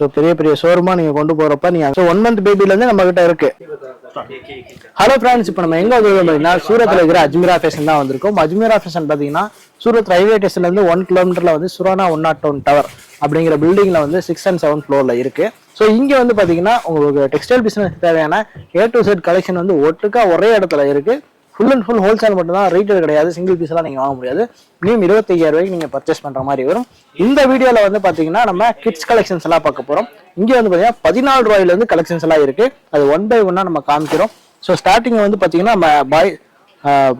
So பெரிய பெரிய ஷோரூமா நீங்க கொண்டு போறப்ப நீங்க ஸோ ஒன் மந்த் பேபில இருந்து நம்ம கிட்ட இருக்கு. ஹலோ ஃப்ரெண்ட்ஸ் இப்போ நம்ம எங்க வந்து சூரத்தில் இருக்கிற அஜ்மீரா ஃபேஷன் தான் வந்திருக்கோம். அஜ்மீரா ஃபேஷன் பார்த்தீங்கன்னா சூரத் ரயில்வே ஸ்டேஷன்ல இருந்து ஒன் கிலோமீட்டர்ல வந்து Surana one nought one tower அப்படிங்கிற பில்டிங்ல வந்து சிக்ஸ் அண்ட் செவன் ஃப்ளோர்ல இருக்கு. ஸோ இங்க வந்து பாத்தீங்கன்னா உங்களுக்கு டெக்ஸ்டைல் பிசினஸ் தேவையான ஏ டு செட் கலெக்ஷன் வந்து ஒட்டுக்கா ஒரே இடத்துல இருக்கு. ஃபுல் அண்ட் ஃபுல் ஹோல்சேல் மட்டும் தான் ரீட்டைல் கிடையாது சிங்கிள் பீஸ்லாம் நீங்க வாங்க முடியாது. மினிமம் இருபத்தையாயிரம் ரூபாய்க்கு நீங்க பர்ச்சேஸ் பண்ற மாதிரி வரும். இந்த வீடியோல வந்து பாத்தீங்கன்னா நம்ம கிட்ஸ் கலெக்ஷன்ஸ் எல்லாம் பார்க்க போறோம். இங்க வந்து பாத்தீங்கன்னா பதினாலு ரூபாயில இருந்து கலெக்ஷன்ஸ் எல்லாம் இருக்கு. அது ஒன் பை ஒன்னா நம்ம காமிக்கிறோம். ஸோ ஸ்டார்டிங் வந்து பாத்தீங்கன்னா நம்ம பாய்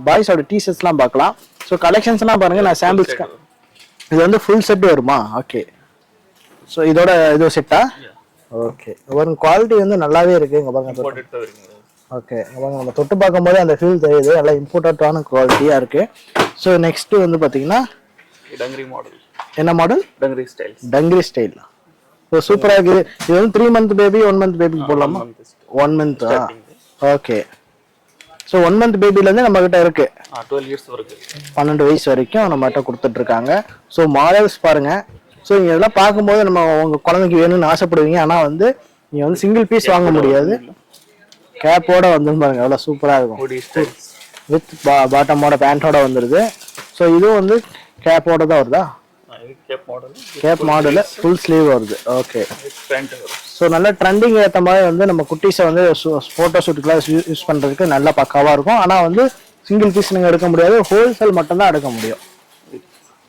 பாய்ஸோட டிஷர்ட்ஸ்லாம் பார்க்கலாம். ஸோ கலெக்ஷன்ஸ்லாம் பாருங்க நான் சாம்பிள்ஸ் இது வந்து ஃபுல் செட் வருமா? ஓகே ஸோ இதோட இது செட்டா ஓகே ஒரு குவாலிட்டி வந்து நல்லாவே இருக்கு. இங்க பாருங்க. ஓகே நம்ம தொட்டு பார்க்கும்போது அந்த ஃபீல் தெரியுது. நல்லா இம்போர்ட்டடான குவாலிட்டியா இருக்கு. ஸோ நெக்ஸ்ட் வந்து பாத்தீங்கன்னா டங்கரி மாடல் என்ன model dungaree styles dungaree style so சூப்பரா இருக்குது இது வந்து three month baby one month baby போடலாமா? One month okay so one month பேபிலேருந்து நம்ம கிட்ட இருக்கு. டுவெல் இயர்ஸ் வரைக்கும். பன்னெண்டு வயசு வரைக்கும் நம்மகிட்ட கொடுத்துட்டு இருக்காங்க. ஸோ மாடல்ஸ் பாருங்க. ஸோ நீங்க இதெல்லாம் பார்க்கும்போது நம்ம உங்க குழந்தைக்கு வேணும்னு ஆசைப்படுவீங்க. ஆனா வந்து நீங்க வந்து சிங்கிள் பீஸ் வாங்க முடியாது. கேப்போட வந்து பாருங்க எவ்வளோ சூப்பரா இருக்கும். வித் பாட்டமோட பேண்டோட வந்துருது. ஸோ இதுவும் வந்து கேப்போட தான் வருதா? கேப் மாடல் ஃபுல் ஸ்லீவ் வருது. ஓகே ஸோ நல்ல ட்ரெண்டிங் ஏற்ற மாதிரி வந்து நம்ம குட்டீஸை வந்து ஃபோட்டோ ஷூட்டுக்குலாம் யூஸ் பண்ணுறதுக்கு நல்லா பக்காவாக இருக்கும். ஆனால் வந்து சிங்கிள் பீஸ் நீங்கள் எடுக்க முடியாது. ஹோல்சேல் மட்டும்தான் எடுக்க முடியும்.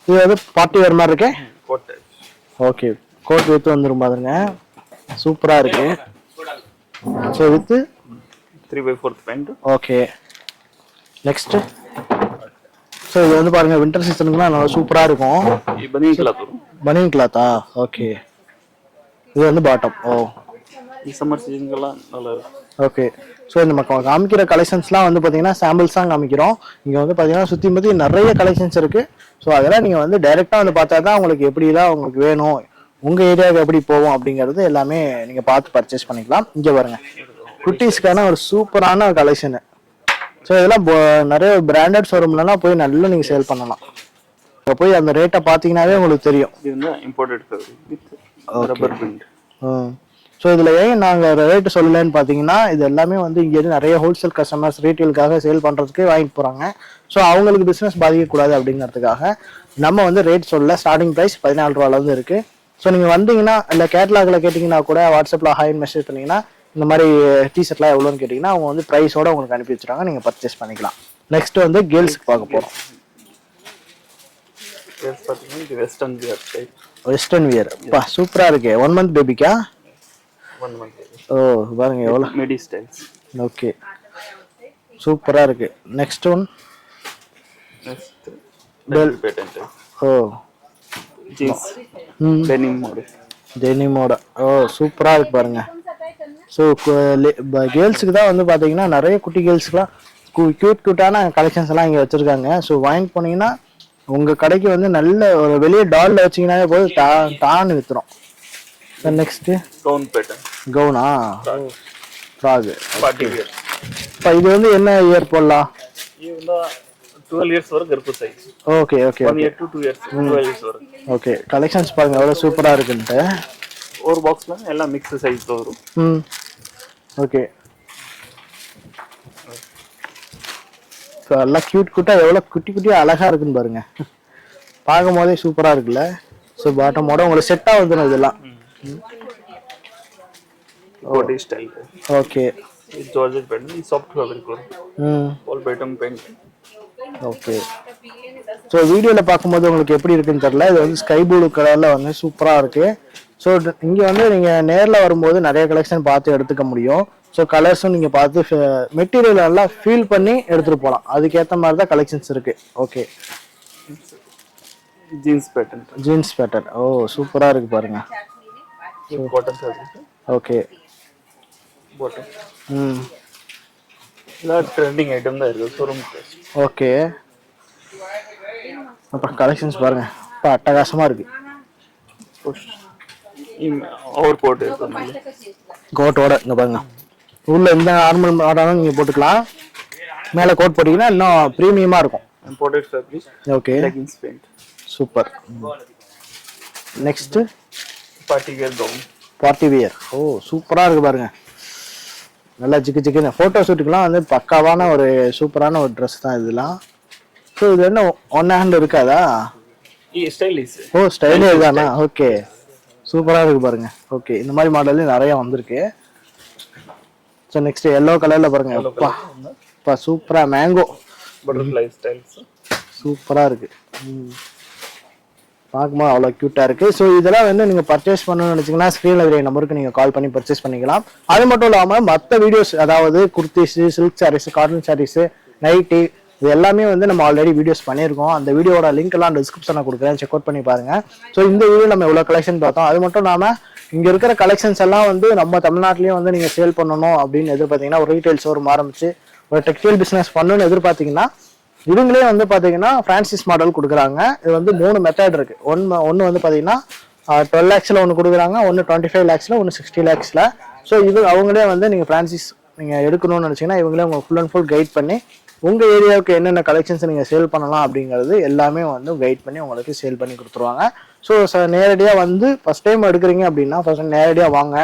இது வந்து பார்ட்டி வேறு மாதிரி இருக்கே? ஓகே கோட் வித்து வந்துரும் பாருங்க. சூப்பராக இருக்கு. So with three by fourth pant okay next so இது வந்து பாருங்க வின்டர் சீசனுக்குலாம் நல்லா சூப்பராக இருக்கும். பனி கிளாத் வரும். பனியன் கிளாத்தா ஓகே இது வந்து பாட்டம் ஓ. இந்த சம்மர் சீசனுக்கெல்லாம் நல்லா இருக்கும். ஓகே ஸோ நம்ம கா- காமிக்கிற கலெக்ஷன்ஸ்லாம் வந்து பார்த்தீங்கன்னா சாம்பிள்ஸ் தான் காமிக்கிறோம். இங்கே வந்து பார்த்தீங்கன்னா சுற்றி முற்றி நிறைய கலெக்ஷன்ஸ் இருக்குது ஸோ அதெல்லாம் நீங்கள் வந்து டைரெக்டாக வந்து பார்த்தா தான் உங்களுக்கு எப்படிலாம் உங்களுக்கு வேணும். உங்கள் ஏரியாவுக்கு எப்படி போகும் அப்படிங்கிறது எல்லாமே நீங்கள் பார்த்து பர்ச்சேஸ் பண்ணிக்கலாம். இங்கே பாருங்க. குட்டீஸ்க்கான ஒரு சூப்பரான கலெக்ஷனு ஸோ இதெல்லாம் நிறைய பிராண்டட் ஷோரூம்லலாம் போய் நல்லா நீங்கள் சேல் பண்ணலாம். இப்போ போய் அந்த ரேட்டை பார்த்தீங்கன்னாவே உங்களுக்கு தெரியும். இம்போர்ட்டட் ஸோ இதில் ஏன் நாங்கள் ரேட்டு சொல்லலைன்னு பார்த்தீங்கன்னா இது எல்லாமே வந்து இங்கேருந்து நிறைய ஹோல்சேல் கஸ்டமர்ஸ் ரீட்டெயிலுக்காக சேல் பண்ணுறதுக்கு வாங்கிட்டு போகிறாங்க ஸோ அவங்களுக்கு பிஸ்னஸ் பாதிக்கக்கூடாது அப்படிங்கிறதுக்காக நம்ம வந்து ரேட் சொல்ல ஸ்டார்டிங் ப்ரைஸ் பதினாலு ரூபாலேருந்து இருக்குது ஸோ நீங்கள் வந்தீங்கன்னா இல்லை கேட்லாகில் கேட்டிங்கன்னா கூட வாட்ஸ்அப்பில் ஹாய் மெசேஜ் பண்ணீங்கன்னா இந்த மாதிரி டிஷர்ட்லாம் எவ்வளோன்னு கேட்டிங்கன்னா அவங்க வந்து ப்ரைஸோட உங்களுக்கு அனுப்பி வச்சுருவாங்க நீங்கள் பர்ச்சேஸ் பண்ணிக்கலாம். நெக்ஸ்ட் வந்து கேர்ள்ஸ்க்கு பார்க்க போகிறோம் இது வெஸ்டர்ன் வியர் வெஸ்டர்ன் வியர் பா சூப்பராக இருக்கே. ஒன் மந்த் பேபிக்கா ஒன் மந்த் ஓ பாருங்க எவ்வளோ மெடி ஸ்டைல்ஸ் ஓகே சூப்பரா இருக்கு. Next one next bell pattern type ஓ. ஜீன்ஸ் ம் டெனிம் மாடல் டெனிமோட ஓ சூப்பரா இருக்கு பாருங்க. ஸோ கேர்ள்ஸுக்கு தான் வந்து பாத்தீங்கன்னா நிறைய குட்டி கேர்ள்ஸ்க்குலாம் க்யூட் க்யூட்டான கலெக்ஷன்ஸ் எல்லாம் இங்கே வச்சிருக்காங்க. ஸோ வாங்கிட்டு போனீங்கன்னா உங்க கடைக்கு வந்து நல்ல ஒரு வெளியே டால்ல வச்சீங்கன்னாவே போதும் டா டான்னு வித்துரும். நெக்ஸ்ட் கவுன் பேட்டர்ன் கவுனா ஃப்ராகு இப்போ இது வந்து என்ன இயர் போடலாம்? டுவெல் இயர்ஸ் வரைக்கும் இருக்கும் size okay okay one year to two years twelve years வரைக்கும் ஓகே கலெக்ஷன்ஸ் பாருங்க எவ்வளோ சூப்பராக இருக்குன்ட்டு. ஒரு பாக்ஸ்ல எல்லாம் மிக்ஸ் சைஸ்ல வரும். ம். ஓகே. ஸோ எல்லாம் க்யூட் க்யூட்டாக எவ்வளோ குட்டி குட்டியாக அழகாக இருக்குன்னு பாருங்க. பார்க்கும் போதே சூப்பராக இருக்குல்ல. ஸோ பாட்டமோட உங்களுக்கு செட்டாக வந்துடும் இதெல்லாம். ஓகே இது ஜார்ஜெட் பேட்டர்ன் இது சாஃப்ட் ஃபேப்ரிக் வரும் ம் all pattern paint okay so வீடியோவில் பார்க்கும்போது உங்களுக்கு எப்படி இருக்குன்னு தெரியல. இது வந்து ஸ்கை ப்ளூ கலரில் வந்து சூப்பராக இருக்கு. ஸோ இங்கே வந்து நீங்கள் நேரில் வரும்போது நிறைய கலெக்ஷன் பார்த்து எடுத்துக்க முடியும். ஸோ கலர்ஸும் நீங்கள் பார்த்து மெட்டீரியல் நல்லா ஃபீல் பண்ணி எடுத்துகிட்டு போகலாம் அதுக்கேற்ற மாதிரி தான் கலெக்ஷன்ஸ் இருக்கு. Okay jeans pattern jeans pattern oh சூப்பராக இருக்கு பாருங்க. காட்டன் ஃபேப்ரிக் ஓகே ம். ட்ரெண்டிங் ஐட்டம் தான் இருக்குது ஷோரூம் ஓகே அப்புறம் கலெக்ஷன்ஸ் பாருங்க. இப்போ அட்டகாசமாக இருக்கு. ஓவர் கோட் கோட்டோட இங்கே பாருங்க. உள்ள எந்த நார்மல் மாடலும் நீங்கள் போட்டுக்கலாம். மேலே கோட் போட்டிங்கன்னா இன்னும் ப்ரீமியமாக இருக்கும். Okay super next party wear gown party wear oh சூப்பராக இருக்கு பாருங்க. நல்லா ஜிக்கு ஜிக்குன்னு. ஃபோட்டோ ஷூட்டுக்கெலாம் வந்து பக்காவான ஒரு சூப்பரான ஒரு ட்ரெஸ் தான் இதெல்லாம். ஸோ இது என்ன ஒன் ஹேண்ட் இருக்காதா? ஸ்டைலிஷ் ஓ ஸ்டைலே தானா ஓகே சூப்பராக இருக்கு பாருங்க. ஓகே இந்த மாதிரி மாடல் நிறைய வந்திருக்கு. ஸோ நெக்ஸ்ட் எல்லோ கலரில் பாருங்க. அப்பா அப்பா சூப்பராக மேங்கோ பட்டர்ஃப்ளை ஸ்டைல்ஸ் சூப்பராக இருக்கு. பார்க்கும்போது அவ்வளோ க்யூட்டாக இருக்கு. ஸோ இதெல்லாம் வந்து நீங்கள் பர்ச்சேஸ் பண்ணணும்னு நினச்சிங்கன்னா ஸ்க்ரீனில் இருக்கிற நம்பருக்கு நீங்கள் கால் பண்ணி பர்ச்சேஸ் பண்ணிக்கலாம். அது மட்டும் இல்லாமல் மற்ற வீடியோஸ் அதாவது kurtis silk saris cotton saris nighty இது எல்லாமே வந்து நம்ம ஆல்ரெடி வீடியோஸ் பண்ணியிருக்கோம். அந்த வீடியோட லிங்க் எல்லாம் டிஸ்கிரிப்ஷனில் கொடுக்குறேன். செக் அவுட் பண்ணி பாருங்க. ஸோ இந்த வீடியோ நம்ம எவ்வளோ கலெக்ஷன் பார்த்தோம்? அது மட்டும் இல்லாமல் இங்கே இருக்கிற கலெக்ஷன்ஸ் எல்லாம் வந்து நம்ம தமிழ்நாட்டிலையும் வந்து நீங்கள் சேல் பண்ணணும் அப்படின்னு எதிர்பார்த்தீங்கன்னா ஒரு ரீட்டைல் ஷோரூம் ஆரம்பிச்சு ஒரு டெக்ஸ்டைல் பிஸ்னஸ் பண்ணணும்னு எதிர்பார்த்தீங்கன்னா இவங்களே வந்து பாத்தீங்கன்னா பிரான்சிஸ் மாடல் கொடுக்குறாங்க. இது வந்து மூணு மெத்தட் இருக்கு. ஒன்று ஒன்று வந்து பாத்தீங்கன்னா டுவெல் லேக்ஸில் ஒன்று கொடுக்குறாங்க. ஒன்று டுவெண்ட்டி ஃபைவ் லேக்ஸில் ஒன்று சிக்ஸ்டி லேக்ஸில் ஸோ இது அவங்களே வந்து நீங்கள் பிரான்சிஸ் நீங்கள் எடுக்கணும்னு நினச்சிங்கன்னா இவங்களே உங்களுக்கு ஃபுல் அண்ட் ஃபுல் கைட் பண்ணி உங்கள் ஏரியாவுக்கு என்னென்ன கலெக்ஷன்ஸ் நீங்கள் சேல் பண்ணலாம் அப்படிங்கிறது எல்லாமே வந்து கைட் பண்ணி உங்களுக்கு சேல் பண்ணி கொடுத்துருவாங்க. ஸோ நேரடியாக வந்து ஃபஸ்ட் டைம் எடுக்கிறீங்க அப்படின்னா ஃபஸ்ட் நேரடியாக வாங்க.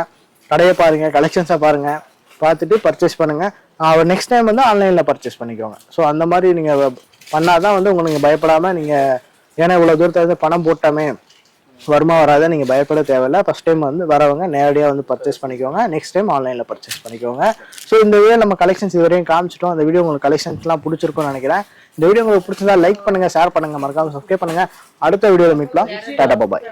கடையை பாருங்கள் கலெக்ஷன்ஸை பாருங்கள் பார்த்துட்டு பர்ச்சேஸ் பண்ணுங்கள் நெக்ஸ்ட் டைம் வந்து ஆன்லைனில் பர்ச்சேஸ் பண்ணிக்கோங்க. ஸோ அந்த மாதிரி நீங்கள் பண்ணால் தான் வந்து உங்களுக்கு பயப்படாமல் நீங்கள் ஏன்னா இவ்வளோ தூரத்தில் வந்து பணம் போட்டோமே வருமா வராத நீங்கள் பயப்பட தேவையில்ல. ஃபர்ஸ்ட் டைம் வந்து வரவங்க நேரடியாக வந்து பர்ச்சேஸ் பண்ணிக்கோங்க. நெக்ஸ்ட் டைம் ஆன்லைனில் பர்ச்சேஸ் பண்ணிக்கோங்க. ஸோ இந்த வீடியோ நம்ம கலெக்ஷன்ஸ் இதுவரையும் காமிச்சிட்டோம். அந்த வீடியோ உங்களுக்கு கலெக்ஷன்ஸ்லாம் பிடிச்சிருக்கும்னு நினைக்கிறேன். இந்த வீடியோ உங்களுக்கு பிடிச்சிருந்தா லைக் பண்ணுங்கள் ஷேர் பண்ணுங்கள் மறக்காமல் சப்ஸ்கிரைப் பண்ணுங்கள் அடுத்த வீடியோவில் மீட்லாம் டாடா பாபாய்